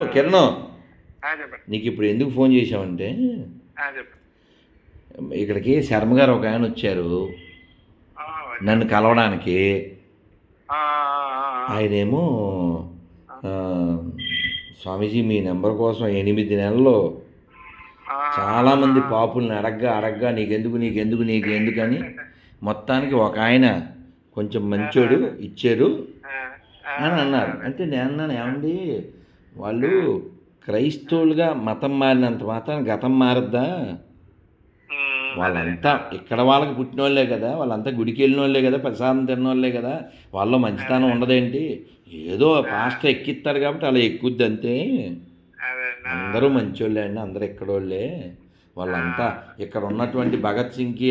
కిరణ్ నీకు ఇప్పుడు ఎందుకు ఫోన్ చెప్పండి. ఇక్కడికి శర్మ గారు ఒక ఆయన వచ్చారు. నన్ను కలవడానికి. ఆయనేమో స్వామీజీ మీ నెంబర్ కోసం ఎనిమిది నెలల్లో చాలామంది పాపుల్ని అడగ్గా అడగ్గా నీకెందుకు నీకెందుకు నీకు ఎందుకని మొత్తానికి ఒక ఆయన కొంచెం మంచోడు ఇచ్చారు అని అన్నారు. అంటే నేను అన్నాను ఏమండి వాళ్ళు క్రైస్తవులుగా మతం మారినంత మాత్రం గతం మారద్దా? వాళ్ళంతా ఇక్కడ వాళ్ళకి పుట్టిన వాళ్ళే కదా వాళ్ళంతా గుడికి వెళ్ళిన వాళ్ళే కదా ప్రసాదం తిన్న వాళ్ళే కదా వాళ్ళలో మంచితనం ఉండదేంటి? ఏదో పాస్టర్ ఎక్కిస్తారు కాబట్టి అలా ఎక్కుద్ది అంతే. అందరూ మంచోళ్ళే అండి అందరూ ఎక్కడోళ్ళే. వాళ్ళంతా ఇక్కడ ఉన్నటువంటి భగత్ సింగ్కి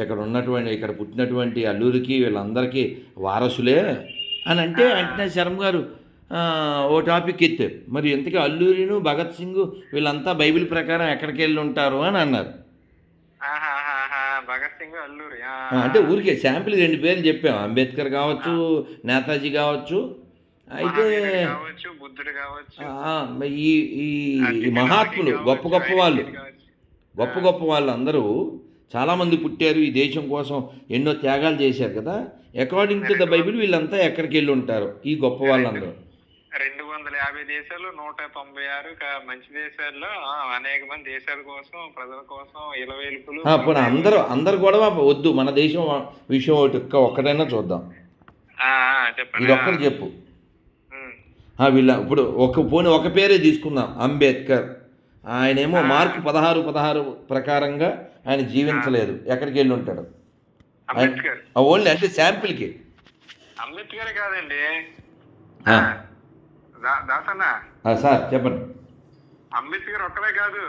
ఇక్కడ ఉన్నటువంటి ఇక్కడ పుట్టినటువంటి అల్లూరికి వీళ్ళందరికీ వారసులే అని అంటే వెంటనే శర్మ గారు ఓ టాపిక్ ఎత్తారు మరి ఇంతకీ అల్లూరిను భగత్ సింగ్ వీళ్ళంతా బైబిల్ ప్రకారం ఎక్కడికి వెళ్ళి ఉంటారు అని అన్నారు. భగత్ సింగ్ అల్లూరి అంటే ఊరికే శాంపిల్ రెండు పేర్లు చెప్పాం. అంబేద్కర్ కావచ్చు నేతాజీ కావచ్చు అయితే ఈ ఈ మహాత్ములు గొప్ప గొప్ప వాళ్ళు. గొప్ప గొప్ప వాళ్ళు అందరూ చాలామంది పుట్టారు ఈ దేశం కోసం ఎన్నో త్యాగాలు చేశారు కదా. అకార్డింగ్ టు ద బైబిల్ వీళ్ళంతా ఎక్కడికి వెళ్ళి ఉంటారు? ఈ గొప్ప వాళ్ళందరూ. వందల యాభై దేశాలు నూట తొంభై ఆరు మంచి దేశాల్లో అనేక మంది దేశాల కోసం ప్రజల కోసం ఇలవేలుపులు అందరూ అందరు గొడవ వద్దు. మన దేశం విషయం ఒకటి ఒక్క ఒక్కటైనా చూద్దాం. చెప్పండి. ఇది ఒక్కటి చెప్పు. వీళ్ళ ఇప్పుడు ఒక పోనీ ఒక పేరే తీసుకుందాం. అంబేద్కర్. ఆయనేమో మార్కు పదహారు పదహారు ప్రకారంగా ఆయన జీవించలేదు. ఎక్కడికి వెళ్ళి ఉంటాడు? ఓన్లీ అంటే శాంపిల్కి. అంబేద్కర్ కాదండి. దాసన్న? సార్ చెప్పండి. అంబేద్కర్ ఒక్కడే కాదు.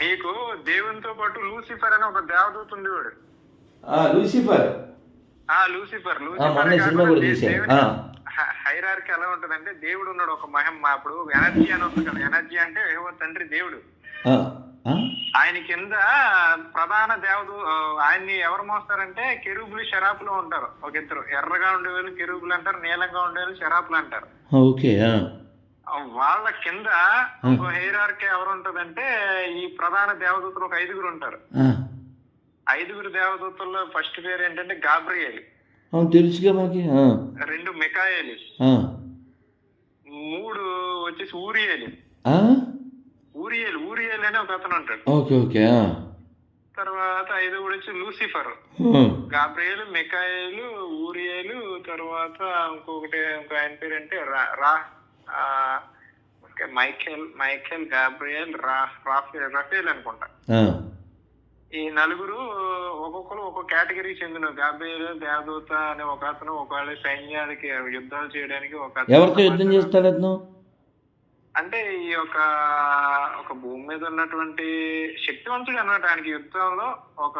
నీకు దేవునితో పాటు లూసిఫర్ అని ఒక దేవదూత ఉండేవాడు. ఆ, లూసిఫర్. ఆ లూసిఫర్ ఆ, హైరార్కి ఎలా ఉంటదంటే దేవుడు ఉన్నాడు ఒక మహిమ అప్పుడు ఎనర్జీ అని వస్తుంది కదా ఎనర్జీ అంటే తండ్రి దేవుడు. ఆయన కింద ప్రధాన దేవదు ఆయన్ని ఎవరు మోస్తారంటే కెరూబులు షరాపులు ఉంటారు. ఒక ఇద్దరు. ఎర్రగా ఉండేవాళ్ళు కెరూబులు అంటారు నీలంగా ఉండేవాళ్ళు షరాపులు అంటారు. ఓకే వాళ్ళ కింద హెయిరార్కి ఎవరు ఉంటదంటే ఈ ప్రధాన దేవదూతలు ఒక ఐదుగురు ఉంటారు. ఐదుగురు దేవదూతల్లో ఫస్ట్ పేరు ఏంటంటే గాబ్రియేలి. తెలుసుగా మనకి ఆ, రెండు మికాయేలి. మూడు వచ్చేసి ఊరియేలి? ఊరియేలు ఊరియేలు అని ఒక అతను ఉంటాడు. ఓకే ఓకే తర్వాత ఐదుగురు వచ్చి లూసిఫర్. గాబ్రియేలు మికాయేలు ఊరియేలు తర్వాత ఇంకొకటి ఇంకో ఆయన పేరు అంటే రా మైఖేల్ మైఖేల్ గాబ్రియల్ రా రాఫేల్ రఫేల్ అనుకుంటా. ఈ నలుగురు ఒక్కొక్కరు ఒక్కొక్క కేటగిరీకి చెందిన గాబ్రియల్ దేవదూత అనే ఒక అతను ఒకవేళ సైన్యానికి యుద్ధాలు చేయడానికి ఒక. ఎవరితో యుద్ధం చేస్తాడు అతను? అంటే ఈ యొక్క ఒక భూమి మీద ఉన్నటువంటి శక్తివంతుడు అన్నమాట ఆయనకి యుద్ధంలో ఒక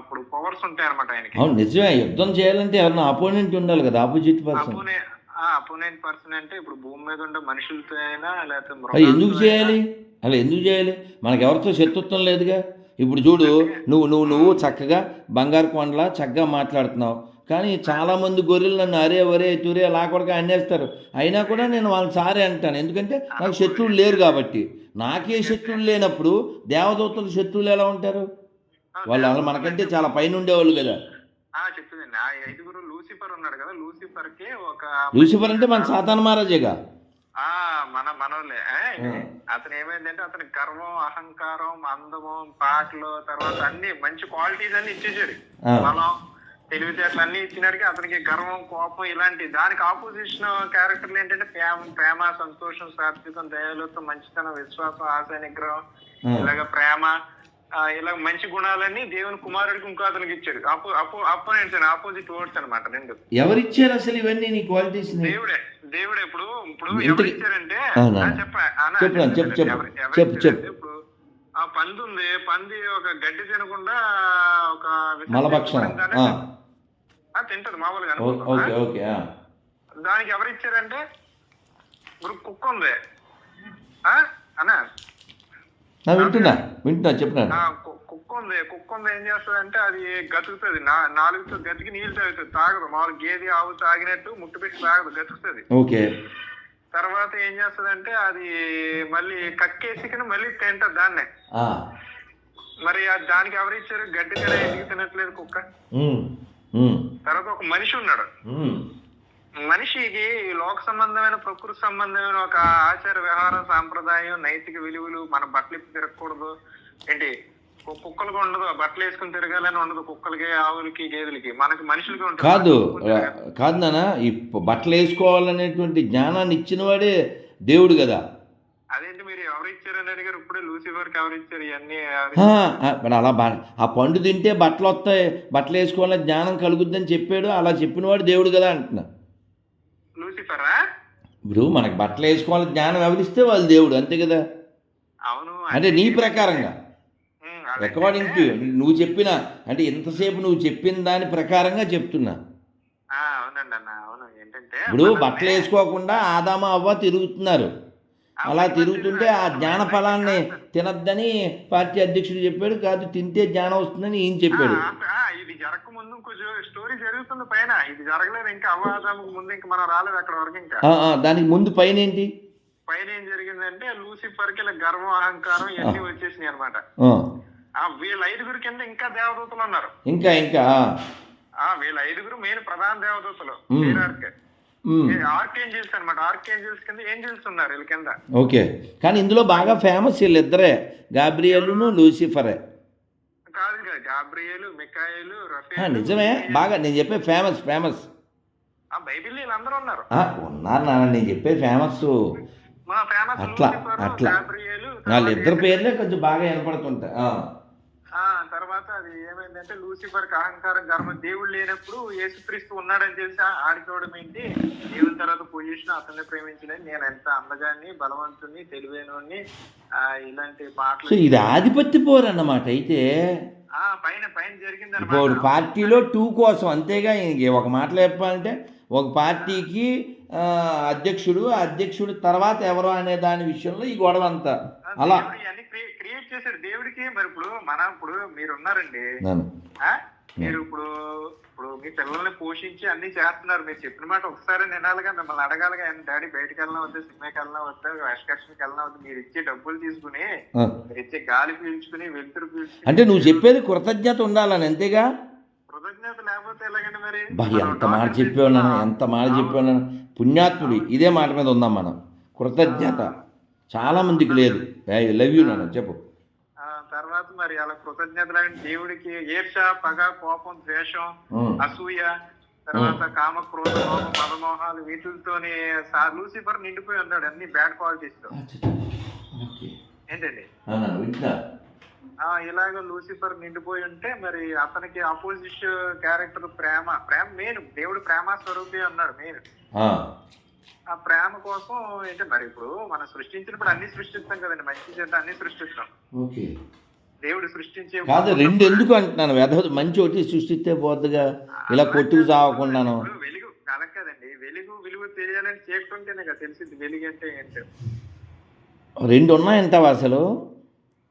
ఇప్పుడు పవర్స్ ఉంటాయి అనమాట ఆయనకి. అవును నిజమే. యుద్ధం చేయాలంటే ఎవరన్నా అపోనెంట్ ఉండాలి కదా ఆపోజిట్ పర్సన్ అపోనే అపోనెంట్ పర్సన్ అంటే ఇప్పుడు భూమి మీద ఉండే మనుషులతో అయినా లేకపోతే ఎందుకు చేయాలి? అలా ఎందుకు చేయాలి? మనకి ఎవరితో శత్రుత్వం లేదుగా. ఇప్పుడు చూడు నువ్వు నువ్వు నువ్వు చక్కగా బంగారు కొండలా చక్కగా మాట్లాడుతున్నావు. కానీ చాలామంది గొర్రెలు నన్ను అరే ఒరే తురే అలా కూడా అనేస్తారు. అయినా కూడా నేను వాళ్ళని సారే అంటాను. ఎందుకంటే నాకు శత్రువులు లేరు కాబట్టి. నాకే శత్రువులు లేనప్పుడు దేవదూతలు శత్రువులు ఎలా ఉంటారు? వాళ్ళు మనకంటే చాలా పైన ఉండేవాళ్ళు కదా. ఐదుగురు లూసిఫర్ ఉన్నాడు కదా. లూసిఫర్కి ఒక లూసిఫర్ అంటే మన సాతాన మహారాజేగా? మన మనోళ్ళే. అతను ఏమైందంటే అతని గర్వం అహంకారం అందము పాటలు తర్వాత అన్ని మంచి క్వాలిటీస్ అన్ని ఇచ్చేసాడు. ఆ. తెలివితేటలు అన్ని ఇచ్చినాడికి అతనికి గర్వం కోపం ఇలాంటి దానికి ఆపోజిషన్ క్యారెక్టర్లు ఏంటంటే ప్రేమ ప్రేమ సంతోషం సాత్వికం దయాలతో మంచితనం విశ్వాసం ఆశ నిగ్రహం. ఇలాగ ప్రేమ ఆ, ఇలా మంచి గుణాలన్నీ దేవుని కుమారుడికి ఇంకో అతనికి ఇచ్చాడు అపో అపో అపోనెంట్స్ అని ఆపోజిట్ వర్డ్స్ అనమాట రెండు ఎవరిచ్చారు అసలు ఇవన్నీ నీ క్వాలిటీస్ దేవుడే దేవుడే ఇప్పుడు ఇప్పుడు ఎవరు ఇచ్చారంటే. ఆ, చెప్ప చెప్పు చెప్పు. ఎవరు- ఎవరు చెప్పు. ఇప్పుడు ఆ పంది ఉంది పంది ఒక గడ్డి తినకుండా ఒక మలభక్షణ. తింటది. మామూలుగా. Okay okay. దానికి ఎవరు ఇచ్చారంటే ఇప్పుడు కుక్క ఉంది ఆ, అన్నా? వింటున్నా వింటున్నా చెప్తున్నాను కు- కుక్క ఉంది కుక్క ఉంది ఏం చేస్తుంది అంటే అది గతుకుతుంది. నా నాలుగుతో గతికి నీళ్ళు తాగుతుంది. తాగదు. మామూలు గేదె ఆవు తాగినట్టు ముట్టు పెట్టి తాగదు. గతుకుతుంది. ఓకే. తర్వాత ఏం చేస్తదంటే అది మళ్ళీ కక్కేసి మళ్ళీ తింటది దాన్నే. మరి దానికి ఎవరు ఇచ్చారు? గడ్డి తిన ఎందుకు తినట్లేదు కుక్క? తర్వాత ఒక మనిషి ఉన్నాడు. మనిషికి లోక సంబంధమైన ప్రకృతి సంబంధమైన ఒక ఆచార వ్యవహారం సాంప్రదాయం నైతిక విలువలు మన బట్టలు తిరగకూడదు. ఏంటి? కుక్కలకు ఉండదు. బట్టలు వేసుకుని తిరగాలని ఉండదు. కుక్కలకి ఆవులకి గేదెలకి. మనకి మనుషులకి ఉంటుంది. కాదు కాదు నాన్న ఈ బట్టలు వేసుకోవాలనేటువంటి జ్ఞానాన్ని ఇచ్చినవాడే దేవుడు కదా. అదేంటి మీరు ఎవరు ఇచ్చారని అడిగారు? ఇప్పుడే లూసిఫర్కి ఎవరు ఇచ్చారు? ఇవన్నీ మరి అలా బా ఆ పండు తింటే బట్టలు వస్తాయి. బట్టలు వేసుకోవాలని జ్ఞానం కలుగుద్దని చెప్పాడు. అలా చెప్పినవాడు దేవుడు కదా అంటున్నా. లూసిఫరా? ఇప్పుడు మనకి బట్టలు వేసుకోవాలని జ్ఞానం ఎవరిస్తే వాళ్ళు దేవుడు అంతే కదా? అవును. అంటే నీ ప్రకారంగా. అకార్డింగ్ టు నువ్వు చెప్పిన అంటే ఇంతసేపు నువ్వు చెప్పిన దాని ప్రకారంగా చెప్తున్నా. ఆ, అవునండి అన్న అవును. ఏంటంటే ఇప్పుడు బట్టలు వేసుకోకుండా ఆదామ అవ్వ తిరుగుతున్నారు. అలా తిరుగుతుంటే ఆ జ్ఞాన ఫలాన్ని తినద్దని పార్టీ అధ్యక్షుడు చెప్పాడు కాదు తింటే జ్ఞానం వస్తుందని ఈయన చెప్పాడు. ఇది జరగక ముందు కొంచెం స్టోరీ జరుగుతుంది పైన. ఇది జరగలేదు ఇంకా అవ్వాదాముకు ముందు ఇంకా మనం రాలేదు అక్కడ వరకు ఇంకా. దానికి ముందు పైన ఏంటి? పైన ఏం జరిగిందంటే లూసిఫర్కి గర్వం అహంకారం ఇవన్నీ వచ్చేసినాయి అనమాట వీళ్ళ ఐదుగురు కింద ఇంకా దేవదూతలు ఉన్నారు. ఇంకా ఇంకా ఆ. వీళ్ళ ఐదుగురు మెయిన్ ప్రధాన దేవదూతలు ఆర్కేంజిల్స్ అనమాట ఆర్కేంజిల్స్ కింద ఏంజిల్స్ ఉన్నారు వీళ్ళ కింద. ఓకే. కానీ ఇందులో బాగా ఫేమస్ వీళ్ళిద్దరే. గాబ్రియలును లూసిఫరే. కాదు గాబ్రియేలు మికాయేలు నిజమే. బాగా నేను చెప్పే ఫేమస్ ఫేమస్. ఆ బైబిల్ వీళ్ళందరూ ఉన్నారు. ఉన్నారు నాన్న నేను చెప్పేది ఫేమస్. మా ఫేమస్ అట్లా, అట్లా. గాబ్రియేలు వాళ్ళు ఇద్దరు తర్వాత పేర్లే కొంచెం బాగా వినపడుతుంటాయి తర్వాత అది ఏమైందంటే లూసిఫర్కి అహంకారం గర్వం దేవుడు లేనప్పుడు యేసుక్రీస్తు ఉన్నాడని తెలిసి? ఆడికోవడం ఏంటి? దేవుని తర్వాత పొజిషన్ అతన్ని ప్రేమించలేదు నేను ఎంత అందగాన్ని బలవంతుని తెలివైనని ఆ ఇలాంటి మాటలు ఇది ఆధిపత్య పోరు అన్నమాట. అయితే ఆ పైన పైన జరిగింది ఇప్పుడు పార్టీలో టూ కోసం అంతేగా ఒక మాటలో చెప్పాలంటే ఒక పార్టీకి అధ్యక్షుడు అధ్యక్షుడు తర్వాత ఎవరు అనే దాని విషయంలో ఈ గొడవ అంతా అలా చేశాడు దేవుడికి. మరి ఇప్పుడు మన ఇప్పుడు మీరు ఉన్నారండి? మీరు ఇప్పుడు ఇప్పుడు మీ పిల్లల్ని పోషించి అన్ని చేస్తున్నారు. మీరు చెప్పిన మాట ఒకసారి వినాలిగా. మిమ్మల్ని అడగాలిగా. "ఏం డాడీ బయటకు వెళ్ళినా వద్దు సినిమాకి వెళ్ళినా వద్దు ఎక్స్కర్షన్కి వెళ్ళినా వద్దు మీరు ఇచ్చే డబ్బులు తీసుకుని. మీరు ఇచ్చే గాలి పీల్చుకుని వెలుతురు పీల్చుకుని అంటే నువ్వు చెప్పేది కృతజ్ఞత ఉండాలని అంతేగా? కృతజ్ఞత లేకపోతే ఎలాగండి మరి? ఎంత మాట డాక్టర్ చెప్పావు నాన్న తీసుకున్నాం. ఎంత మాట చెప్పావు నాన్న? పుణ్యాత్ముడి ఇదే మాట మీద ఉందాం మనం. కృతజ్ఞత. చాలా మందికి లేదు. లవ్ యూ నాన్న చెప్పు. తర్వాత మరి అలా కృతజ్ఞత లేని దేవుడికి ఈర్ష పగ కోపం ద్వేషం. అసూయ తర్వాత కామ క్రోధ మదమోహాలు వీటితోని లూసిఫర్ నిండిపోయి ఉన్నాడు అన్ని బ్యాడ్ క్వాలిటీస్తో ఓకే. ఏంటండి? ఇలాగ లూసిఫర్ నిండిపోయి ఉంటే మరి అతనికి అపోజిట్ క్యారెక్టర్ ప్రేమ ప్రేమ మెయిన్ దేవుడు ప్రేమ స్వరూపి అన్నాడు మెయిన్ ఆ, ప్రేమ కోసం ఏంటి మరి ఇప్పుడు మనం సృష్టించినప్పుడు అన్ని సృష్టిస్తాం కదండి మంచి చెడ్డ అన్ని సృష్టిస్తాం. ఓకే. దేవుడు సృష్టించే కాదు రెండు ఎందుకు అంటున్నాను? వెధ మంచి ఒకటి సృష్టిస్తే పోద్దుగా. ఇలా కొట్టుకు చావకుండాను. వెలుగు కల కదండి. వెలుగు విలువ తెలియాలని చేయకుంటేనే కదా తెలిసింది వెలుగు అంటే ఏంటో. రెండు ఉన్నాయంటావా అసలు?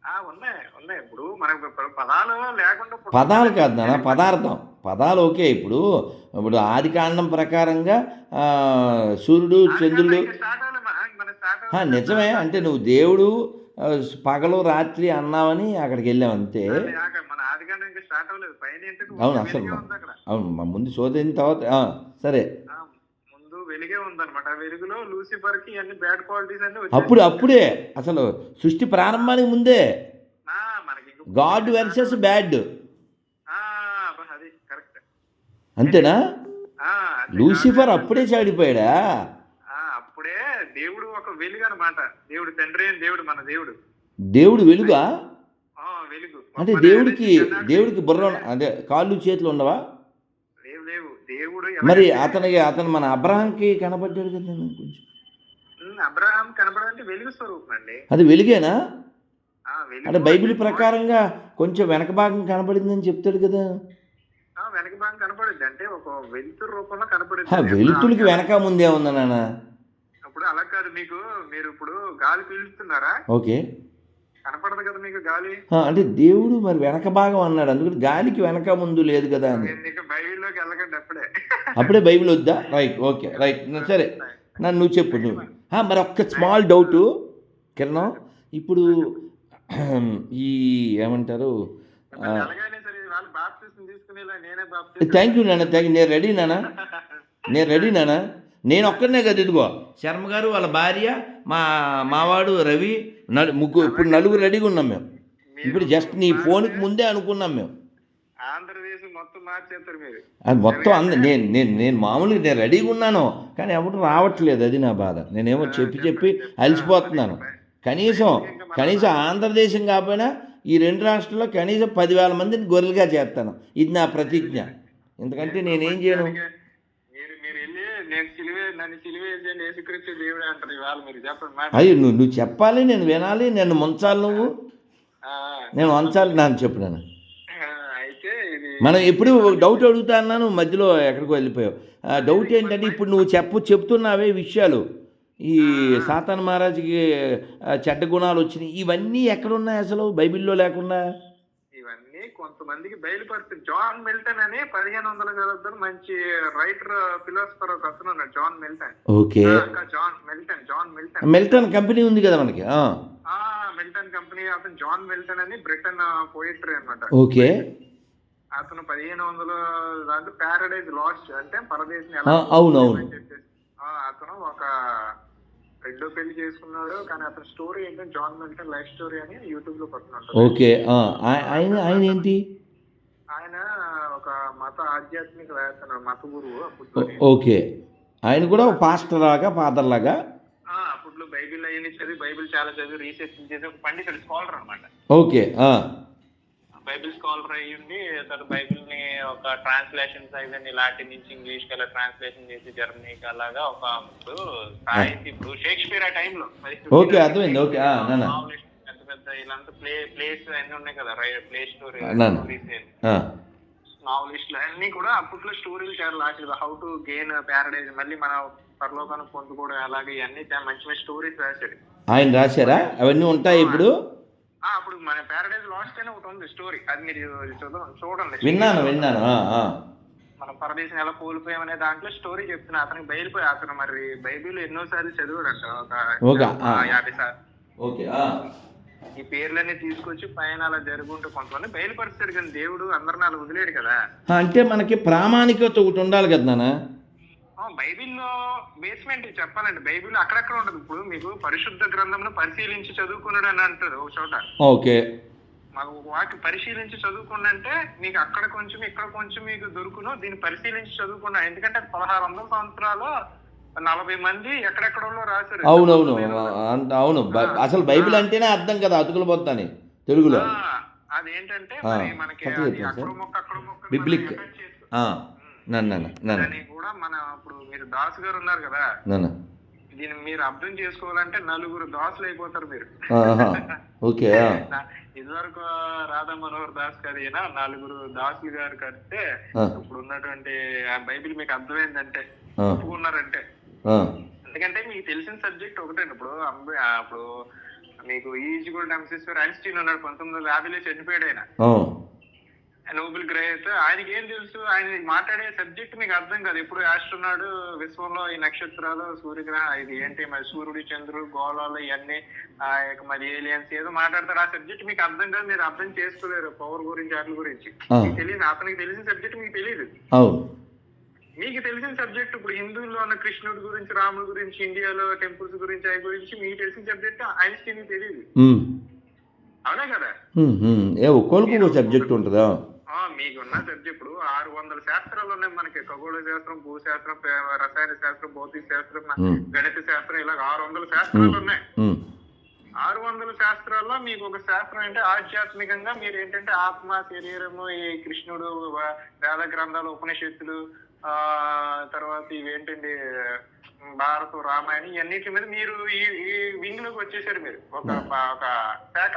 ఆ ఉన్నాయి ఉన్నాయి. ఇప్పుడు మనకు పదాలు లేకుండా. పదాలు కాదు నాన్న పదార్థం. పదాలు ఓకే. ఇప్పుడు ఇప్పుడు ఆది కాండం ప్రకారంగా సూర్యుడు చంద్రుడు. నిజమే. అంటే నువ్వు దేవుడు పగలు రాత్రి అన్నావని అక్కడికి వెళ్ళావు అంతే. అవును, అసలు అవును మా ముందు శోధన తర్వాత సరే. అప్పుడు అప్పుడే. అసలు సృష్టి ప్రారంభానికి ముందే. గాడ్ వర్సెస్ బ్యాడ్ ఆ, అబ్బా, అది కరెక్ట్ అంతేనా? లూసిఫర్ అప్పుడే చెడిపోయాడా? అప్పుడే దేవుడు ఒక వెలుగు అన్నమాట దేవుడు తండ్రి దేవుడు మన దేవుడు. దేవుడు వెలుగా? అంటే దేవుడికి దేవుడికి బుర్ర అదే కాళ్ళు చేతులు ఉండవా? మరి అతనికి అతను మన అబ్రహాంకి కనబడ్డాడు కదా కొంచెం. అబ్రహాం కనపడంటే వెలుగు స్వరూపం అండి. అది వెలుగేనా? అంటే బైబిల్ ప్రకారంగా కొంచెం వెనక భాగం కనబడిందని చెప్తాడు కదా. వెనక భాగం కనపడుద్ది అంటే ఒక వెలుతురు రూపంలో హా, కనపడుద్ది వెలుతుడికి వెనక ముందే ఉంది నాన్న? అప్పుడు అలా కాదు మీకు మీరు ఇప్పుడు గాలి పీలుస్తున్నారా ఓకే. కనపడదు కదా మీకు గాలి? అంటే దేవుడు మరి వెనక భాగం అన్నాడు. అందుకని గాలికి వెనక ముందు లేదు కదా అని. బైబిల్లోకి వెళ్ళకండి అప్పుడే. అప్పుడే బైబిల్ వద్దా? రైట్ ఓకే రైట్ సరే. నన్ను నువ్వు చెప్పు నువ్వు. మరి ఒక్క స్మాల్ డౌటు. కిరణం ఇప్పుడు ఈ ఏమంటారు? థ్యాంక్ యూ నాన్న. థ్యాంక్ యూ నేను రెడీ నాన్న. నేను రెడీ నాన్న. నేను ఒక్కడనే కదా ఇదిగో. శర్మ గారు వాళ్ళ భార్య మా మావాడు రవి నలు ముగ్గురు ఇప్పుడు నలుగురు రెడీగా ఉన్నాం మేము. ఇప్పుడు జస్ట్ నీ ఫోన్కి ముందే అనుకున్నాం మేము. అది మొత్తం అంద నేను నేను నేను మామూలుగా నేను రెడీగా ఉన్నాను కానీ ఎవరు రావట్లేదు అది నా బాధ. నేనేమో చెప్పి చెప్పి అలసిపోతున్నాను. కనీసం కనీసం ఆంధ్రదేశం కాకపోయినా ఈ రెండు రాష్ట్రాల్లో కనీసం పదివేల మందిని గొర్రెలుగా చేస్తాను. ఇది నా ప్రతిజ్ఞ. ఎందుకంటే నేనేం చేయను? నేను అయ్యో నువ్వు నువ్వు చెప్పాలి నేను వినాలి నన్ను ముంచాలి నువ్వు. నేను వంచాలి చెప్పు నాన్న అయితే ఇది మనం ఎప్పుడు డౌట్ అడుగుతా అన్నాను మధ్యలో ఎక్కడికో వెళ్ళిపోయావు. ఆ డౌట్ ఏంటంటే ఇప్పుడు నువ్వు చెప్పు చెప్తున్నావే విషయాలు. ఈ సాతాన్ మహారాజుకి చెడ్డ గుణాలు వచ్చినాయి. ఇవన్నీ ఎక్కడున్నాయి అసలు? బైబిల్లో లేకుండా? ఇవన్నీ కొంతమందికి బయలుపరుస్తుంది జాన్ మిల్టన్ అని పదిహేను వందల గల మంచి రైటర్ ఫిలాసఫర్ ఒక అతను ఉన్నాడు John Milton. Okay. John Milton John Milton. Melton company ఉంది కదా మనకి? మిల్టన్ కంపెనీ అతను జాన్ మిల్టన్ అని బ్రిటన్ పోయిటరీ అన్నమాట. ఓకే. అతను పదిహేను వందల దాంట్లో ప్యారడైజ్ లాస్ట్ అంటే పరదేశం ఆ, ఎలా అవును అవును అని చెప్పేసి. ఆ, అతను ఒక రెండో పెళ్ళి చేసుకున్నాడు కానీ అతని స్టోరీ ఏంటంటే జాన్ మిల్టన్ లైఫ్ స్టోరీ అని యూట్యూబ్లో పట్టుకుంటాడు ఓకే ఆయన ఆయన ఏంటి? ఆయన ఒక మత ఆధ్యాత్మిక వేత్తన మత గురువు ఓకే. ఆయన కూడా పాస్టర్ లాగా ఫాదర్ లాగా? ఆ, అప్పట్లో బైబిల్ అయ్యి చదివి బైబిల్ చాలా చదివి రీసెర్చ్ చేసి ఒక పండితుడు స్కాలర్ అనమాట ఓకే బైబిల్ స్కాలర్ అయ్యి ఉండి తర్వాత బైబిల్ని ఒక ట్రాన్స్లేషన్స్ అవన్నీ లాటిన్ నుంచి ఇంగ్లీష్కి అలా ట్రాన్స్లేషన్ చేసి జర్మనీకి అలాగా ఒక ఇప్పుడు సాహిత్య ఇప్పుడు షేక్స్పియర్ ఆ టైంలో ఓకే, అర్థమైంది. ఓకే. పెద్ద పెద్ద ఇలాంటి ప్లే ప్లేస్ అన్ని ఉన్నాయి కదా ప్లే స్టోరీ నావలిస్టులు అన్ని కూడా అప్పట్లో స్టోరీలు చాలా రాసేది హౌ టు గెయిన్ ప్యారడైజ్ మళ్ళీ మన పరలోకాన్ని పొందుకోవడం అలాగే ఇవన్నీ చాలా మంచి మంచి స్టోరీస్ రాశాడు. ఆయన రాశారా? అవన్నీ ఉంటాయి ఇప్పుడు? అప్పుడు మన ప్యారడైజ్ లాస్ట్ అని ఒకటి ఉంది స్టోరీ అది మీరు చూడండి. విన్నాను విన్నాను. మన పరదేశం ఎలా కోల్పోయామనే దాంట్లో స్టోరీ చెప్తున్నా. అతనికి బయలుపోయి అతను మరి బైబిల్ ఎన్నో సార్లు చదివాడంట. ఒక యాభై సార్లు. ఓకే. ఈ పేర్లన్నీ తీసుకొచ్చి పైన అలా జరుగుంటే కొంతమంది బయలుపరుస్తాడు కానీ దేవుడు అందరిని అలా వదిలేడు కదా. అంటే మనకి ప్రామాణికత ఒకటి ఉండాలి కదా నాన్న. బైబిల్లో బేస్మెంట్ చెప్పాలండి. బైబిల్ అక్కడక్కడ ఉండదు ఇప్పుడు మీకు పరిశుద్ధ గ్రంథంను పరిశీలించి చదువుకున్నాడు అని అంటారు ఒక చోట. ఓకే. మాకు వాక్యం పరిశీలించి చదువుకోండి అంటే మీకు అక్కడ కొంచెం ఇక్కడ కొంచెం మీకు దొరుకును. దీన్ని పరిశీలించి చదువుకున్నా. ఎందుకంటే అది పదహారు వందల సంవత్సరాలు నలభై మంది ఎక్కడెక్కడో రాశారు. అవునవును. అవును. అసలు బైబిల్ అంటేనే అర్థం కదా అతుకులు పోతాని తెలుగులో. అదేంటంటే మనకి అక్కడ. మొక్క అక్కడ మొక్క Biblic. దాన్ని కూడా మన ఇప్పుడు మీరు దాసు గారు ఉన్నారు కదా దీన్ని మీరు అర్థం చేసుకోవాలంటే నలుగురు దాసులు అయిపోతారు మీరు. ఓకే ఇదివరకు రాధా మనోహర్ దాస్ గారు నలుగురు దాసులు గారు కడితే ఇప్పుడు ఉన్నటువంటి ఆ బైబిల్ మీకు అర్థమైందంటే ఒప్పుకున్నారంటే. ఎందుకంటే మీకు తెలిసిన సబ్జెక్ట్ ఒకటే ఇప్పుడు ఇప్పుడు మీకు ఈజ్ కూడా ఎంసెస్వర్ ఐన్స్టీన్ ఉన్నాడు పంతొమ్మిది వందల యాభైలో చనిపోయాడు ఆయన. నోబెల్ గ్రహీత. ఆయనకి ఏం తెలుసు? ఆయన మాట్లాడే సబ్జెక్ట్ మీకు అర్థం కాదు. ఎప్పుడు ఆస్ట్రోనాడు విశ్వంలో ఈ నక్షత్రాలు సూర్యగ్రహం ఇది ఏంటి? మరి సూర్యుడు చంద్రుడు గోళాలు ఇవన్నీ ఆ యొక్క మరి ఏలియన్స్ ఏదో మాట్లాడతారు. ఆ సబ్జెక్ట్ మీకు అర్థం కాదు. మీరు అర్థం చేసుకోలేరు పవర్ గురించి వాటి గురించి. మీకు తెలియదు. అతనికి తెలిసిన సబ్జెక్ట్ మీకు తెలియదు. మీకు తెలిసిన సబ్జెక్ట్ ఇప్పుడు హిందువుల్లో ఉన్న కృష్ణుడి గురించి రాముడి గురించి ఇండియాలో టెంపుల్స్ గురించి అవి గురించి మీకు తెలిసిన సబ్జెక్ట్ ఐన్స్టీన్ తెలియదు. అవునా కదా. ఏ సబ్జెక్ట్ ఉంటుందా? మీకున్న ఇప్పుడు ఆరు వందల శాస్త్రాలు ఉన్నాయి మనకి. ఖగోళ శాస్త్రం భూశాస్త్రం రసాయన శాస్త్రం భౌతిక శాస్త్రం గణిత శాస్త్రం ఇలా ఆరు వందల శాస్త్రాలు ఉన్నాయి. ఆరు వందల శాస్త్రాల్లో మీకు ఒక శాస్త్రం అంటే ఆధ్యాత్మికంగా మీరు ఏంటంటే ఆత్మ శరీరము ఈ కృష్ణుడు వేద గ్రంథాలు ఉపనిషత్తులు ఆ తర్వాత ఇవేంటండి భారతం రామాయణం ఇవన్నిటి మీద మీరు ఈ ఈ వింగ్లోకి వచ్చేసారు మీరు. ఒక ఒక శాఖ.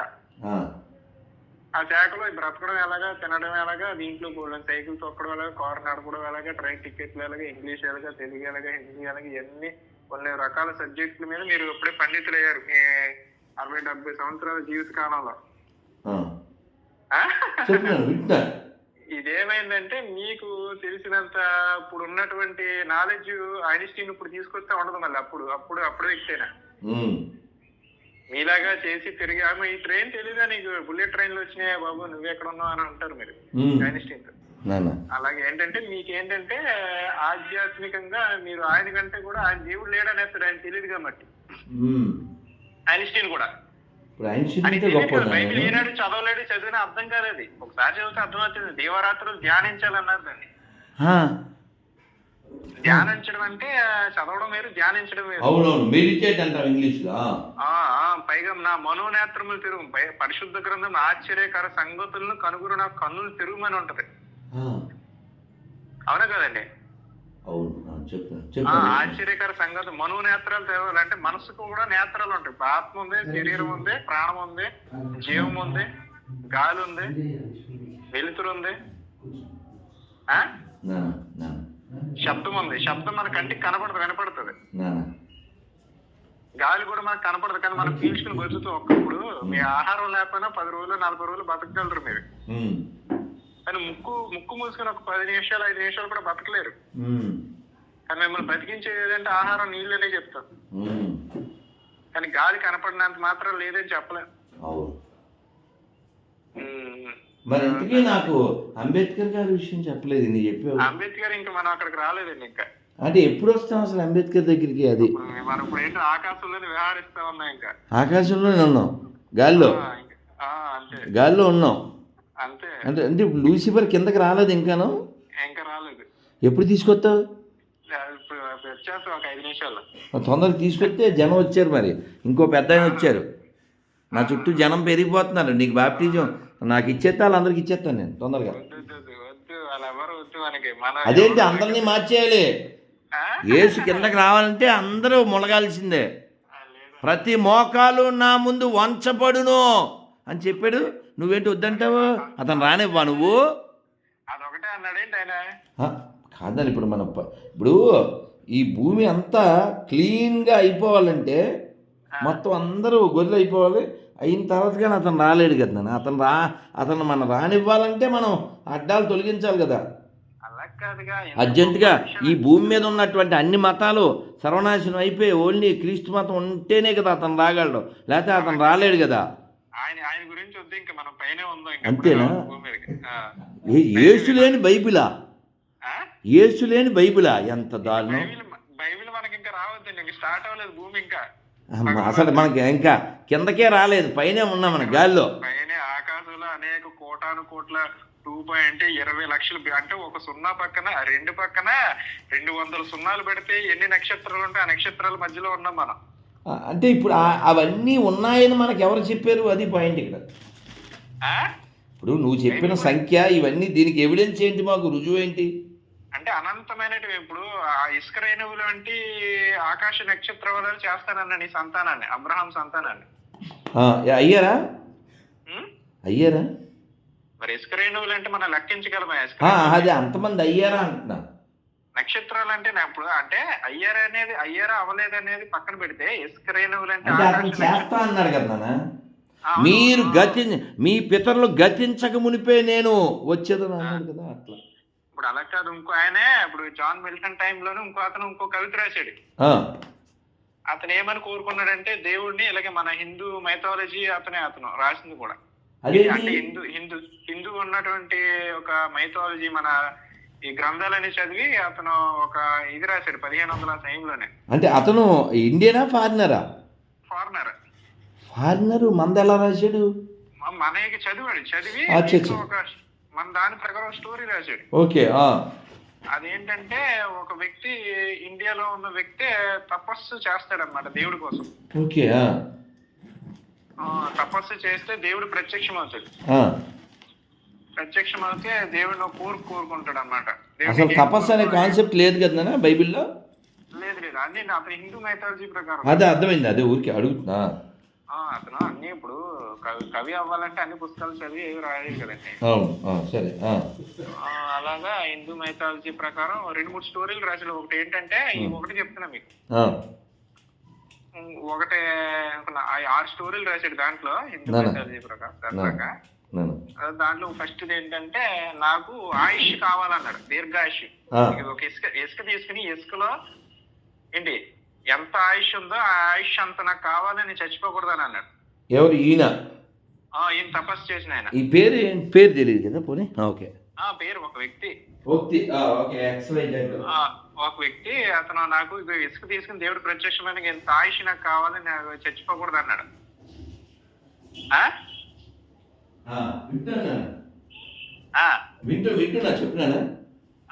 ఆ, శాఖలో బ్రతకడం ఎలాగా తినడం ఎలాగా దీంట్లో సైకిల్ తొక్కడం ఎలాగా కారు నడపడం ఎలాగా ట్రైన్ టికెట్లు ఎలాగా ఇంగ్లీష్ ఎలాగా తెలుగు ఎలాగా హిందీ ఎలాగా ఇవన్నీ కొన్ని రకాల సబ్జెక్టుల మీద మీరు ఇప్పుడే పండితులు అయ్యారు మీ అరవై డెబ్బై సంవత్సరాల జీవిత కాలంలో. ఇదేమైందంటే మీకు తెలిసినంత ఇప్పుడు ఉన్నటువంటి నాలెడ్జ్ ఐన్స్టీన్ ఇప్పుడు తీసుకొస్తే ఉండదు మళ్ళీ అప్పుడు అప్పుడు అప్పుడు వ్యక్తేనా. మీలాగా చేసి తిరిగి "ఆమె ఈ ట్రైన్ తెలీదా నీకు? బుల్లెట్ ట్రైన్లు వచ్చినాయా బాబు? నువ్వు ఎక్కడ ఉన్నావు? అని అంటారు మీరు. అలాగే ఏంటంటే మీకేంటంటే ఆధ్యాత్మికంగా మీరు ఆయన కంటే కూడా ఆయన దేవుడు లేడనేస్తాడు ఆయన తెలియదు కాబట్టి. ఐన్స్టీన్ కూడా. బైబిల్ ఏనాడు చదవలేడు చదివిన అర్థం కాలేదు. ఒకసారి చదివితే అర్థం అవుతుంది దేవరాత్రులు ధ్యానించాలన్నారు దాన్ని. ధ్యానించడం అంటే చదవడం వేరు ధ్యానించడం వేరు. అవునవును మెడిటేట్ అంటాం ఇంగ్లీష్లో. ఆ, ఆ, పైగా నా మనోనేత్రములు తిరుగు పరిశుద్ధ గ్రంథం ఆశ్చర్యకర సంగతులను కనుగొరు నా కన్నులు తిరుగుమని ఉంటది. అవునా కదండి? ఆశ్చర్యకర సంగతి మనోనేత్రాలు తెరవాలి అంటే మనసుకు కూడా నేత్రాలు ఉంటాయి. ఆత్మ ఉంది శరీరం ఉంది ప్రాణం ఉంది జీవం ఉంది గాలి ఉంది వెలుతురు ఉంది. శబ్దం ఉంది శబ్దం మన కంటికి కనపడదు వినపడుతుంది నాన్న గాలి కూడా మనకు కనపడదు కానీ మనం పీల్చుకుని బతుకుతూ ఒక్కప్పుడు మీ ఆహారం లేకపోయినా పది రోజులు నలభై రోజులు బతకగలరు మీరు. కానీ ముక్కు ముక్కు మూసుకుని ఒక పది నిమిషాలు ఐదు నిమిషాలు కూడా బతకలేరు. కానీ మిమ్మల్ని బతికించేది ఏదంటే ఆహారం నీళ్ళనే చెప్తాం. కానీ గాలి కనపడినంత మాత్రం లేదని చెప్పలేం అవును ఉమ్. మరి ఇంతకీ నాకు అంబేద్కర్ గారి విషయం చెప్పలేదు నీ చెప్పావు? అంబేద్కర్ ఇంకా మనం అక్కడికి రాలేదండి ఇంకా. అంటే ఎప్పుడు వస్తాం అసలు అంబేద్కర్ దగ్గరికి అది? మనం ఇప్పుడు ఏంటో ఆకాశంలోనే విహారిస్తా ఉన్నాం ఇంకా. ఆకాశంలోనే ఉన్నాం. గాల్లో? గాల్లో ఉన్నాం. అంతే. అంటే అంటే ఇప్పుడు లూసిఫర్ కిందకి రాలేదు ఇంకాను? ఇంకా రాలేదు. ఎప్పుడు తీసుకొస్తావు? తొందరగా తీసుకొస్తే జనం వచ్చారు మరి. ఇంకో పెద్ద ఆయన వచ్చారు. నా చుట్టూ జనం పెరిగిపోతున్నారు. నీకు బాప్టిజం నాకు ఇచ్చేస్తే వాళ్ళందరికి ఇచ్చేస్తాను నేను తొందరగా. అదేంటి అందరినీ మార్చేయాలి? ఏసు కిందకి రావాలంటే అందరూ ములగాల్సిందే. ప్రతి మోకాలు నా ముందు వంచబడును అని చెప్పాడు. నువ్వేంటి వద్దంటావు? అతను రానివ్వా నువ్వు? కాదని ఇప్పుడు మన ఇప్పుడు ఈ భూమి అంతా క్లీన్గా అయిపోవాలంటే మొత్తం అందరూ గొర్రెలు అయిపోవాలి. అయిన తర్వాత కానీ అతను రాలేడు కదా. అతను రా అతను మనం రానివ్వాలంటే మనం అడ్డాలు తొలగించాలి కదా. అర్జెంటుగా ఈ భూమి మీద ఉన్నటువంటి అన్ని మతాలు సర్వనాశనం అయిపోయి ఓన్లీ క్రీస్తు మతం ఉంటేనే కదా అతను రాగలడు. లేకపోతే అతను రాలేడు కదా. అంతేనా? ఏసు లేని బైబిలా? ఏసు లేని బైబిలా? ఎంత దారుణం. బైబిల్ బైబిల్ మనకి ఇంకా రావద్దండి స్టార్ట్ అవ్వలేదు భూమి ఇంకా. అసలు మనకి ఇంకా కిందకే రాలేదు పైనే ఉన్నాం మన గాల్లో. పైన ఆకాశంలో అనేక కోటాను కోట్ల టూ పాయింట్ ఇరవై లక్షలు అంటే ఒక సున్నా పక్కన రెండు పక్కన రెండు వందల సున్నాలు పెడితే ఎన్ని నక్షత్రాలు ఉంటే ఆ నక్షత్రాల మధ్యలో ఉన్నాం మనం. అంటే ఇప్పుడు అవన్నీ ఉన్నాయని మనకు ఎవరు చెప్పారు? అది పాయింట్ ఇక్కడ? ఇప్పుడు నువ్వు చెప్పిన సంఖ్య ఇవన్నీ దీనికి ఎవిడెన్స్ ఏంటి మాకు? రుజువు ఏంటి? అంటే అనంతమైనటివి ఇప్పుడు ఆ ఇసుక రేణువులు వంటి ఆకాశ నక్షత్రాలు చేస్తానన్న నీ సంతానాన్ని అబ్రహాం సంతానాన్ని అయ్యారా? అయ్యారా మరి ఇసుక రేణువులు అంటే మనం లెక్కించగలమా ఇసుక? అదే అంతమంది అయ్యారా అంటున్నా నక్షత్రాలు అంటే ఇప్పుడు అంటే అయ్యారా అనేది అయ్యారా అవ్వలేదు అనేది పక్కన పెడితే ఇసుక రేణువులు అంటే. చేస్తా అన్నాడు కదా మీరు. గతి మీ పితరులు గతించక మునిపే నేను వచ్చేదని అన్నాడు కదా అట్లా ఇప్పుడు అలా కాదు ఇంకో ఆయనే ఇప్పుడు జాన్ మిల్టన్ టైంలోనే ఇంకో అతను ఇంకో కవిత రాశాడు. అతను ఏమని కోరుకున్నాడంటే దేవుడిని ఇలాగే మన హిందూ మైథాలజీ అతనే అతను రాసింది కూడా. అంటే హిందూ హిందూ హిందూ ఉన్నటువంటి ఒక మైథాలజీ మన ఈ గ్రంథాలని చదివి అతను ఒక ఇది రాశాడు పదిహేను వందల టైంలోనే అంటే అతను ఇండియనా ఫారినరా? ఫారినర్. ఫారినరు మంద ఎలా రాశాడు? మనకి చదివాడు. చదివి. ఒక మన దాని ప్రకారం స్టోరీ రాశాడు. ఓకే అదేంటంటే ఒక వ్యక్తి ఇండియాలో ఉన్న వ్యక్తి తపస్సు చేస్తాడన్నమాట దేవుడి కోసం. ఓకే తపస్సు చేస్తే దేవుడు ప్రత్యక్షం అవుతాడు. ప్రత్యక్షం అవుతే దేవుడిని ఒక కోరిక కోరుకుంటాడు అనమాట అసలు తపస్సు అనే కాన్సెప్ట్ లేదు కదా బైబిల్లో? లేదు లేదు. అన్ని అతని హిందూ మైథాలజీ ప్రకారం. అదే అర్థమైంది అదే ఊరికి అడుగుతున్నా. అతను అన్ని ఇప్పుడు కవి కవి అవ్వాలంటే అన్ని పుస్తకాలు చదివి ఏవి రాయలేదు కదండి. అవును సరే అలాగా హిందూ మైథాలజీ ప్రకారం రెండు మూడు స్టోరీలు రాశాడు. ఒకటి ఏంటంటే ఒకటి చెప్తున్నా మీకు. ఒకటి ఆరు స్టోరీలు రాశాడు దాంట్లో హిందూ. మైథాలజీ ప్రకారం నాన్న దాంట్లో ఫస్ట్ ఏంటంటే నాకు ఆయుష్ కావాలన్నాడు దీర్ఘాయుష్. ఒక ఇసుక ఇసుక తీసుకుని ఇసుకలో ఏంటి ఎంత ఆయుష్ ఉందో ఆ ఆయుష్ అంత నాకు కావాలని చచ్చిపోకూడదని అన్నాడు. ఎవరు? ఈయన? ఆ, ఈయన తపస్సు చేసిన ఆయన. ఈ పేరు పేరు తెలియదు కదా పోనీ? ఓకే. ఆ పేరు ఒక వ్యక్తి. ఒక వ్యక్తి అతను నాకు ఇసుక తీసుకుని దేవుడు ప్రత్యక్షమైన ఇంత ఆయుష్ నాకు కావాలని నాకు చచ్చిపోకూడదు అన్నాడు. ఆ? వింటున్నా చెప్తున్నానా?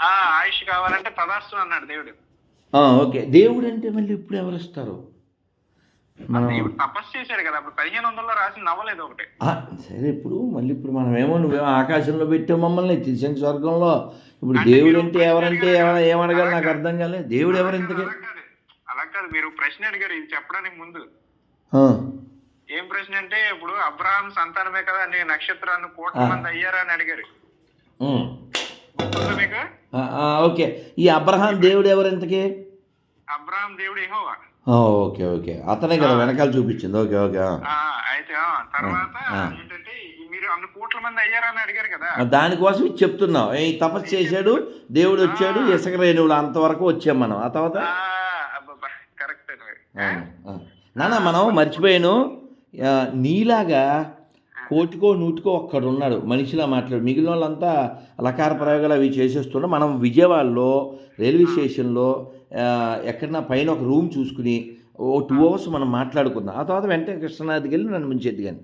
ఆ, ఆయుష్ కావాలంటే తదాస్తు అన్నాడు దేవుడు. ఓకే. దేవుడు అంటే మళ్ళీ ఇప్పుడు ఎవరు వస్తారు దేవుడు తపస్సు చేశాడు కదా. అప్పుడు పదిహేను వందల్లో రాసి నవ్వలేదు ఒకటి. సరే ఇప్పుడు మళ్ళీ ఇప్పుడు మనం ఏమో నువ్వేమో ఆకాశంలో పెట్టావు మమ్మల్ని తీసిన స్వర్గంలో. ఇప్పుడు దేవుడు అంటే ఎవరంటే. ఏమడగాలి నాకు అర్థం కాలే దేవుడు ఎవరు ఇంతకీ అలా కాదు. మీరు ప్రశ్న అడిగారు. ఇది చెప్పడానికి ముందు. ఏం ప్రశ్న అంటే ఇప్పుడు అబ్రహాం సంతానమే కదా నీ నక్షత్రాన్ని కోట్ల. మంది అయ్యారా అని అడిగారు. ఓకే ఈ అబ్రహాం దేవుడు ఎవరు ఇంతకీ అబ్రహాం దేవుడు ఏహోవా ఓకే ఓకే అతనే కదా వెనకాల చూపించింది ఓకే ఓకే అయితే తర్వాత. ఏంటంటే మీరు అన్ని కోట్ల మంది అయ్యారా అని అడిగారు కదా దానికోసం ఇది చెప్తున్నావు. ఈ తపస్సు చేశాడు దేవుడు వచ్చాడు ఇసుక రేణువులు అంతవరకు వచ్చాం మనం ఆ తర్వాత కరెక్ట్. నాన్న మనం మర్చిపోయాను. నీలాగా కోటికో నూటికో ఒక్కడు ఉన్నాడు మనిషిలా మాట్లాడు. మిగిలిన వాళ్ళంతా లకార ప్రయోగాలు అవి చేసేస్తుండే మనం విజయవాడలో రైల్వే స్టేషన్లో ఎక్కడన్నా పైన ఒక రూమ్ చూసుకుని ఓ టూ అవర్స్ మనం మాట్లాడుకుందాం. ఆ తర్వాత వెంటనే కృష్ణనాథ్కి వెళ్ళి నన్ను ముంచెద్దు కానీ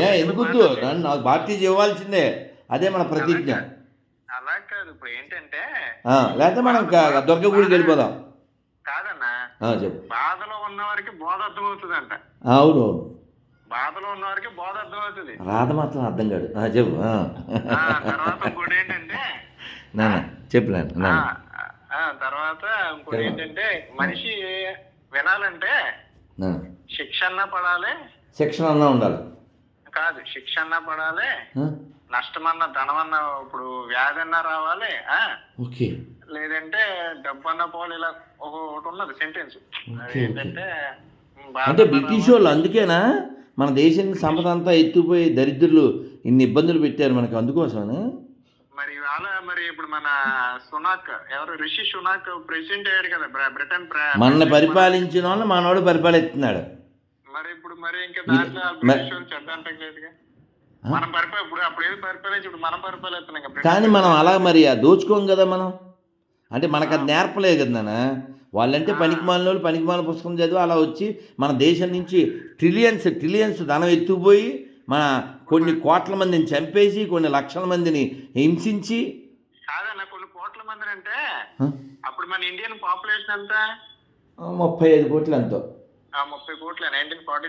ఏ ఎందుకొద్దు నన్ను నాకు బాప్తీజ్ ఇవ్వాల్సిందే. అదే మన ప్రతిజ్ఞ. అలా కాదు. ఇప్పుడు ఏంటంటే లేకపోతే మనం దుర్గ గుడికి వెళ్ళిపోదాం. కాదన్నా. చెప్పు. బాధలో ఉన్న వారికి బోధ అర్థం అవుతుంది అంట ఆ, అవును అవును. బాధలో ఉన్న వారికి బోధ రాధ మాత్రం అర్థం కాడు ఆ, చెప్పు. తర్వాత ఇంకోటి ఏంటంటే నాన్న చెప్పు నాన్న తర్వాత ఇంకోటి ఏంటంటే మనిషి వినాలంటే శిక్షణ పడాలి. శిక్షణ అన్నా ఉండాలి. కాదు శిక్షణ పడాలి? నష్టమన్న ధనమన్న ఇప్పుడు వ్యాధి అన్నా రావాలి. ఆ? ఓకే. లేదంటే డబ్బు అన్న పోవాలి ఇలా ఒక ఒకటి ఉన్నది సెంటెన్స్ ఏంటంటే అంటే బ్రిటిష్. వాళ్ళు అందుకేనా? మన దేశానికి సంపద అంతా ఎత్తుపోయి దరిద్రులు ఇన్ని ఇబ్బందులు పెట్టారు మనకి అందుకోసమని? మరి ఇవాళ మరి ఇప్పుడు మన సునాక్ ఎవరు? రిషి సునాక్ ప్రెసిడెంట్ అయ్యాడు కదా బ్ర- బ్రిటన్ మనల్ని పరిపాలించిన వాళ్ళు మనోడు పరిపాలిస్తున్నాడు. మరి ఇప్పుడు మరి ఇంకా దాంట్లో చెడ్డ అంటం లేదుగా? ఆ? మనం పరిపాలి ఇప్పుడు అప్పుడు ఏది పరిపాలించి ఇప్పుడు మనం పరిపాలిస్తున్నాం కానీ మనం అలా మరి దోచుకోం కదా మనం? అంటే మనకు అది నేర్పలేదు కదా నాన్న. వాళ్ళంటే పనికి మాలిన వాళ్ళు పనికి మాలిన పుస్తకం చదివి అలా వచ్చి మన దేశం నుంచి ట్రిలియన్స్ ట్రిలియన్స్ ధనం ఎత్తుకుపోయి మన కొన్ని కోట్ల మందిని చంపేసి కొన్ని లక్షల మందిని హింసించి కాదన్న కొన్ని కోట్ల మంది అంటే? అప్పుడు మన ఇండియన్ పాపులేషన్ ఎంత? ఆ, ముప్పై ఐదు కోట్లు ఎంతో ఆ, ముప్పై కోట్ల నైన్టీన్ ఫార్టీ.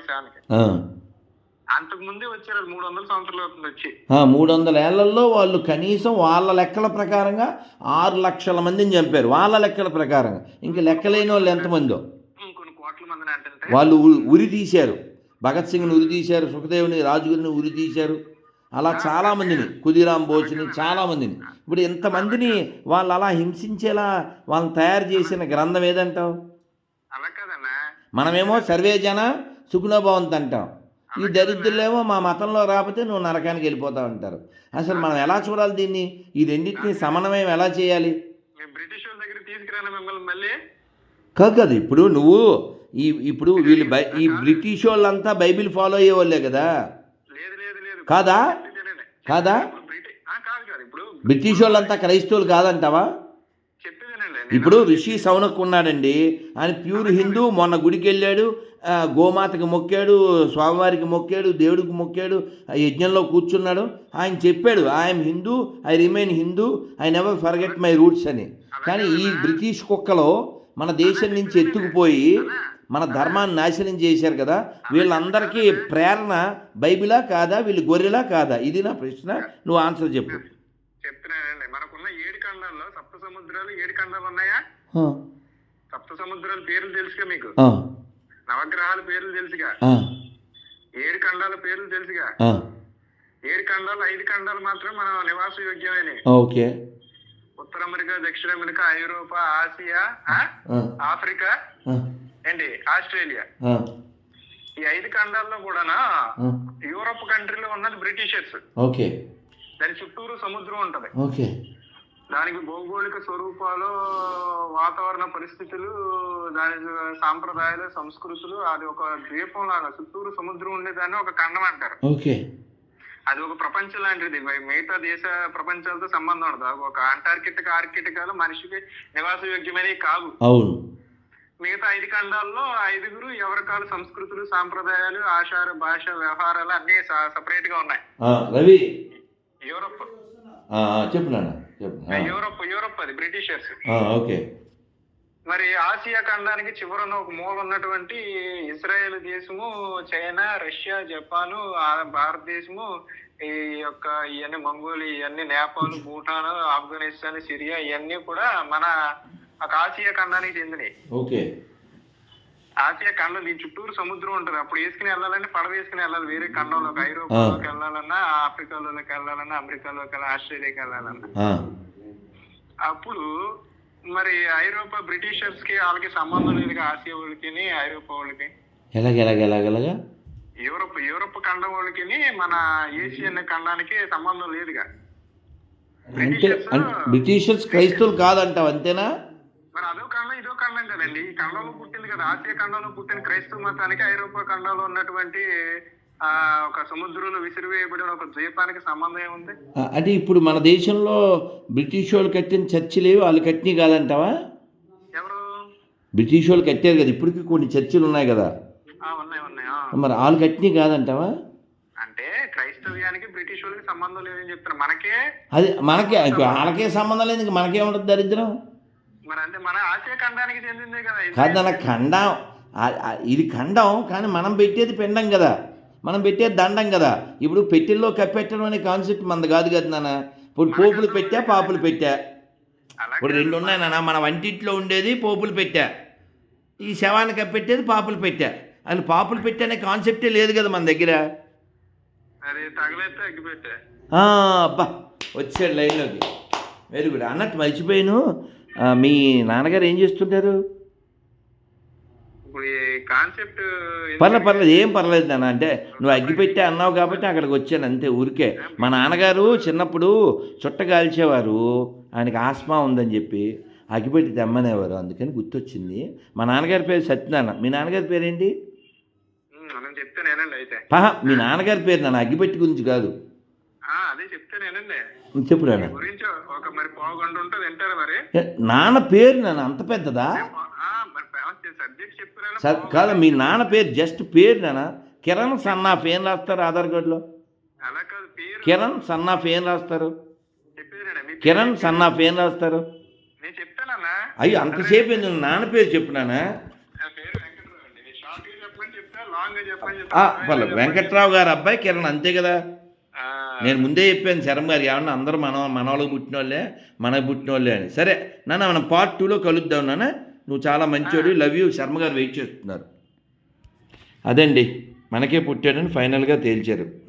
అంతకు ముందే వచ్చారు మూడు వందల సంవత్సరాలు అవుతుంది వచ్చి. మూడు వందల ఏళ్ళలో వాళ్ళు కనీసం వాళ్ళ లెక్కల ప్రకారంగా ఆరు లక్షల మందిని చంపారు. వాళ్ళ లెక్కల ప్రకారంగా. ఇంక లెక్కలేని వాళ్ళు ఎంతమందో. కొన్ని కోట్ల మందిని అంటే వాళ్ళు ఉరి తీశారు. భగత్ సింగ్ని ఉరి తీశారు సుఖదేవుని రాజుగారిని ఉరి తీశారు. అలా చాలామందిని కుదిరాం బోస్ని చాలామందిని ఇప్పుడు ఇంతమందిని వాళ్ళు అలా హింసించేలా వాళ్ళని తయారు చేసిన గ్రంథం ఏదంటావు? మనమేమో సర్వే జన సుఖనోభవంత్ అంటాం. ఈ దరిద్రులేమో మా మతంలో రాకపోతే నువ్వు నరకానికి వెళ్ళిపోతావు అంటారు. అసలు మనం ఎలా చూడాలి దీన్ని? ఈ రెండింటిని సమన్వయం ఎలా చేయాలి? కాదు కాదు ఇప్పుడు నువ్వు ఈ ఇప్పుడు వీళ్ళు బై ఈ బ్రిటిష్ వాళ్ళంతా బైబిల్ ఫాలో అయ్యే వాళ్ళే కదా? లేదు లేదు లేదు. కాదా? కాదా? బ్రిటిష్ వాళ్ళంతా క్రైస్తవులు కాదంటావా. ఇప్పుడు రిషి సౌనక్ ఉన్నాడండి. ఆయన ప్యూర్ హిందూ. మొన్న గుడికి వెళ్ళాడు గోమాతకి మొక్కాడు స్వామివారికి మొక్కాడు దేవుడికి మొక్కాడు ఆ యజ్ఞంలో కూర్చున్నాడు. ఆయన చెప్పాడు I'm Hindu I remain Hindu I never forget my roots అని. కానీ ఈ బ్రిటిష్ కుక్కలో మన దేశం నుంచి ఎత్తుకుపోయి మన ధర్మాన్ని నాశనం చేశారు కదా. వీళ్ళందరికీ ప్రేరణ బైబిలా కాదా? వీళ్ళు గొర్రెలా కాదా? ఇది నా ప్రశ్న. నువ్వు ఆన్సర్ చెప్పు. చెప్తున్నానండి మనకున్న ఏడు ఖండాల్లో సప్త సముద్రాలు ఏడు ఖండాలు ఉన్నాయా? సప్త సముద్రాల పేర్లు తెలుసుగా మీకు? నవగ్రహాల పేర్లు తెలుసుగా? ఏడు ఖండాల పేర్లు తెలుసుగా? ఏడు ఖండాలు ఐదు ఖండాలు మాత్రం మన నివాస యోగ్యమైనవి ఓకే. ఉత్తర అమెరికా దక్షిణ అమెరికా ఐరోపా ఆసియా ఆఫ్రికా? ఏంటి? ఆస్ట్రేలియా? ఈ ఐదు ఖండాల్లో కూడానా. యూరోప్ కంట్రీలో ఉన్నది బ్రిటిషర్స్. ఓకే. దాని చుట్టూరు సముద్రం ఉంటది. ఓకే. దానికి భౌగోళిక స్వరూపాలు వాతావరణ పరిస్థితులు దాని సాంప్రదాయాలు సంస్కృతులు అది ఒక ద్వీపం లాగా చుట్టూరు సముద్రం ఉండేదాన్ని ఒక ఖండం అంటారు. ఓకే. అది ఒక ప్రపంచం లాంటిది. మిగతా దేశ ప్రపంచాలతో సంబంధం ఉండదు. ఒక అంటార్కిటిక్ ఆర్కిటికాలు మనిషికి నివాస యోగ్యమైనవి కావు అవును. మిగతా ఐదు ఖండాల్లో ఐదుగురు ఎవరికాల సంస్కృతులు సాంప్రదాయాలు ఆచార భాష వ్యవహారాలు అన్ని సపరేట్గా ఉన్నాయి. రవి. యూరోప్ చెప్పు యూరోప్ యూరోప్ అది బ్రిటిషర్స్. ఆ, ఓకే. మరి ఆసియా ఖండానికి చివరన ఒక మూల ఉన్నటువంటి ఇజ్రాయెల్ దేశము చైనా రష్యా జపాను ఆ భారతదేశము ఈ యొక్క ఇవన్నీ మంగోలి ఇవన్నీ నేపాల్ భూటాన్ ఆఫ్ఘనిస్తాన్ సిరియా ఇవన్నీ కూడా మన ఒక ఆసియా ఖండానికి చెందినవి ఓకే. ఆసియా ఖండం దీని చుట్టూరు సముద్రం ఉంటుంది. అప్పుడు వేసుకుని వెళ్ళాలంటే పడవ వేసుకుని వెళ్ళాలి. వేరే ఖండంలోకి ఐరోపాలోకి వెళ్ళాలన్నా ఆఫ్రికాలోకి వెళ్ళాలన్నా అమెరికాలోకి వెళ్ళాలి ఆస్ట్రేలియాకి వెళ్ళాలన్నా. అప్పుడు మరి ఐరోపా బ్రిటిషర్స్కి వాళ్ళకి సంబంధం లేదు ఆసియా వాళ్ళకి ఐరోపా వాళ్ళకి. ఎలాగ ఎలాగ ఎలాగ ఎలాగా? యూరోప్ యూరోప్ ఖండం వాళ్ళకి మన ఏషియన్ ఖండానికి సంబంధం లేదుగా అంటే బ్రిటిషర్స్ క్రైస్తవులు కాదంటావు అంతేనా? మరి అదో కదండి ఈ ఖండంలో పుట్టింది కదా. ఆసియా ఖండంలో పుట్టిన క్రైస్తవ మతానికి ఐరోపా ఖండంలో ఉన్నటువంటి ఆ ఒక సముద్రంలో విసిరివేయబడిన ఒక ద్వీపానికి సంబంధం ఏముంది? అంటే ఇప్పుడు మన దేశంలో బ్రిటిష్ వాళ్ళు కట్టిన చర్చిలు వాళ్ళు కట్టినవి కాదంటావా? ఎవరు? బ్రిటిష్ వాళ్ళు కట్టారు కదా ఇప్పటికీ కొన్ని చర్చిలు ఉన్నాయి కదా. ఉన్నాయి ఉన్నాయి. మరి వాళ్ళు కట్టినవి కాదంటావా? అంటే క్రైస్తవ్యానికి బ్రిటిష్ వాళ్ళకి సంబంధం లేదని చెప్తారు. మనకే అది మనకే వాళ్ళకే సంబంధం లేదు ఇంక మనకేముంటుంది దరిద్రం? కదా ఖండం. ఇది ఖండం కానీ మనం పెట్టేది పిండం కదా. మనం పెట్టేది దండం కదా. ఇప్పుడు పెట్టెల్లో కప్పెట్టడం అనే కాన్సెప్ట్ మనది కాదు కదా నాన్న. ఇప్పుడు పోపులు పెట్టా పాపులు పెట్టా. ఇప్పుడు రెండు ఉన్నాయి నాన్న. మన వంటింట్లో ఉండేది పోపులు పెట్టా. ఈ శవాన్ని కప్పెట్టేది పాపులు పెట్టా. అది పాపులు పెట్టా అనే కాన్సెప్టే లేదు కదా మన దగ్గర. అబ్బా వచ్చాడు లైన్లోకి. వెరీ గుడ్ అన్నట్టు మర్చిపోయాను. మీ నాన్నగారు ఏం చేస్తుంటారు? కాన్సెప్ట్ పర్లేదు పర్లేదు ఏం పర్లేదు నాన్న. అంటే నువ్వు అగ్గిపెట్టి అన్నావు కాబట్టి అక్కడికి వచ్చాను అంతే ఊరికే. మా నాన్నగారు చిన్నప్పుడు చుట్ట కాల్చేవారు. ఆయనకి ఆస్మా ఉందని చెప్పి అగ్గిపెట్టి తెమ్మనేవారు అందుకని గుర్తొచ్చింది. మా నాన్నగారి పేరు సత్యనారాయణ. మీ నాన్నగారి పేరేంటి? మీ నాన్నగారి పేరు నాన్న అగ్గిపెట్టి గురించి కాదు. అదే చెప్తానేనండి చెప్పు నాన్న. గురించి ఒక మరి పావు గంట ఉంటుంది వింటారా మరి? నాన్న పేరు నాన్న అంత పెద్దదా? కాదు మీ నాన్న పేరు జస్ట్ పేరు నాన్న. కిరణ్ సన్నాఫ్ ఏం రాస్తారు ఆధార్ కార్డులో? అలా కాదు పేరు. కిరణ్ సన్నాఫ్ ఏం రాస్తారు? కిరణ్ సన్నాఫ్ ఏం రాస్తారు? నేను అయ్యో అంతసేపు ఎందుకు నాన్న పేరు చెప్పు నాన్న. నా పేరు వెంకటరావు అండి. నేను షార్ట్గా చెప్పమని చెప్తా లాంగ్గా చెప్పమని ఆ, చెప్తా. పర్లేదు. వెంకట్రావు గారు అబ్బాయి కిరణ్ అంతే కదా? నేను ముందే చెప్పాను శరం గారు ఏమన్నా అందరూ మన మన వాళ్ళకి పుట్టిన వాళ్ళే మనకు పుట్టిన వాళ్ళే అని. సరే నాన్న మనం పార్ట్ టూలో కలుద్దాం నాన్న. నువ్వు చాలా మంచివాడు లవ్ యూ శర్మ గారు వెయిట్ చేస్తున్నారు. అదండి మనకే పుట్టాడని ఫైనల్గా తేల్చారు.